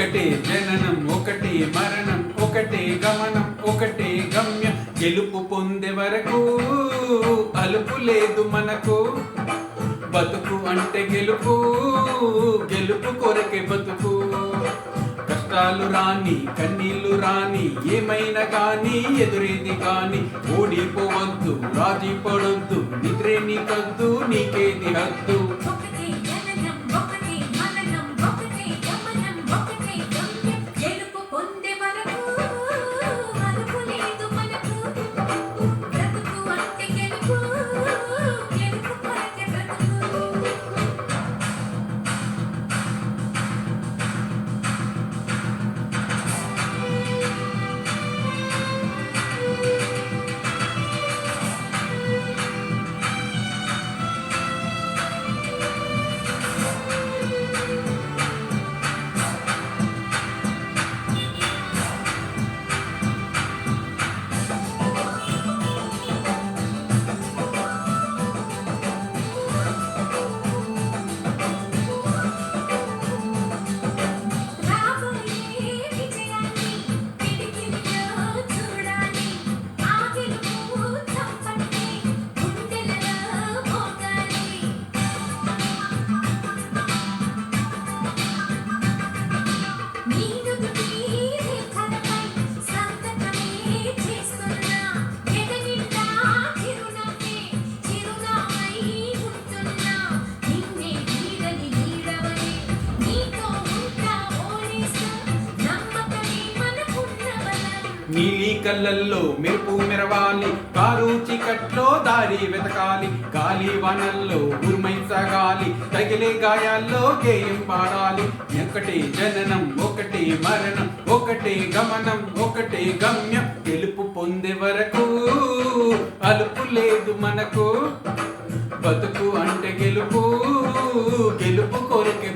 ఒకటి జననం ఒకటే మరణం ఒకటే గమనం ఒకటే గమ్యం. గెలుపు పొందే వరకు అలుపు లేదు మనకు. బతుకు అంటే గెలుపు గెలుపు కొరకే బతుకు. కష్టాలు రాని కన్నీళ్ళు రాని ఏమైనా కానీ ఎదురేది కానీ. ఓడిపోవద్దు రాజీ పడొద్దు నిద్రే నీకద్దు నీకేది హద్దు. నీలి కళ్ళల్లో మెరుపు మెరవాలి. కారు చీకట్లో దారి వెతకాలి. గాలి వనల్లో ఉర్మై సాగాలి. తగిలే గాయాల్లో గేయం పాడాలి. ఒకటే జననం ఒకటే మరణం ఒకటే గమనం ఒకటే గమ్యం. గెలుపు పొందే వరకు అలుపు లేదు మనకు. బతుకు అంటే గెలుపు గెలుపు కొరకే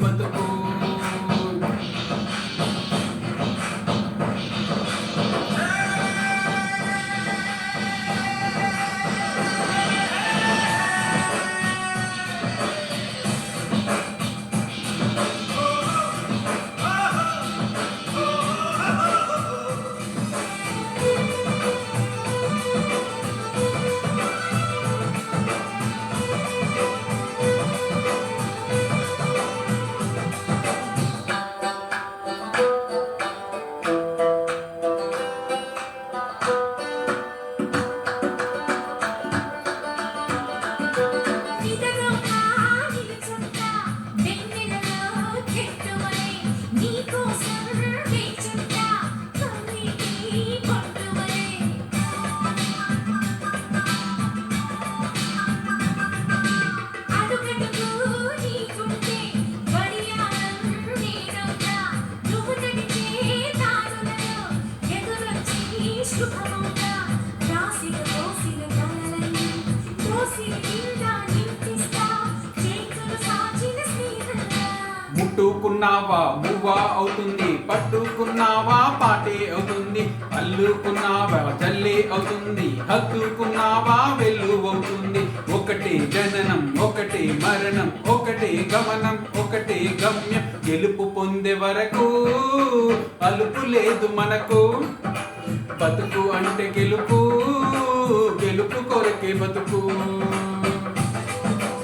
ముట్టుకున్నావా మువ్వా అవుతుంది పట్టుకున్నావా పాటే అవుతుంది అల్లుకున్నావా జల్లే అవుతుంది హత్తుకున్నావా వెళ్ళు అవుతుంది. ఒకటే జననం ఒకటే మరణం ఒకటే గమనం ఒకటే గమ్యం. గెలుపు పొందే వరకు అలుపు లేదు మనకు. బతుకు అంటే గెలుపు గెలుపు కొరకే బతుకు.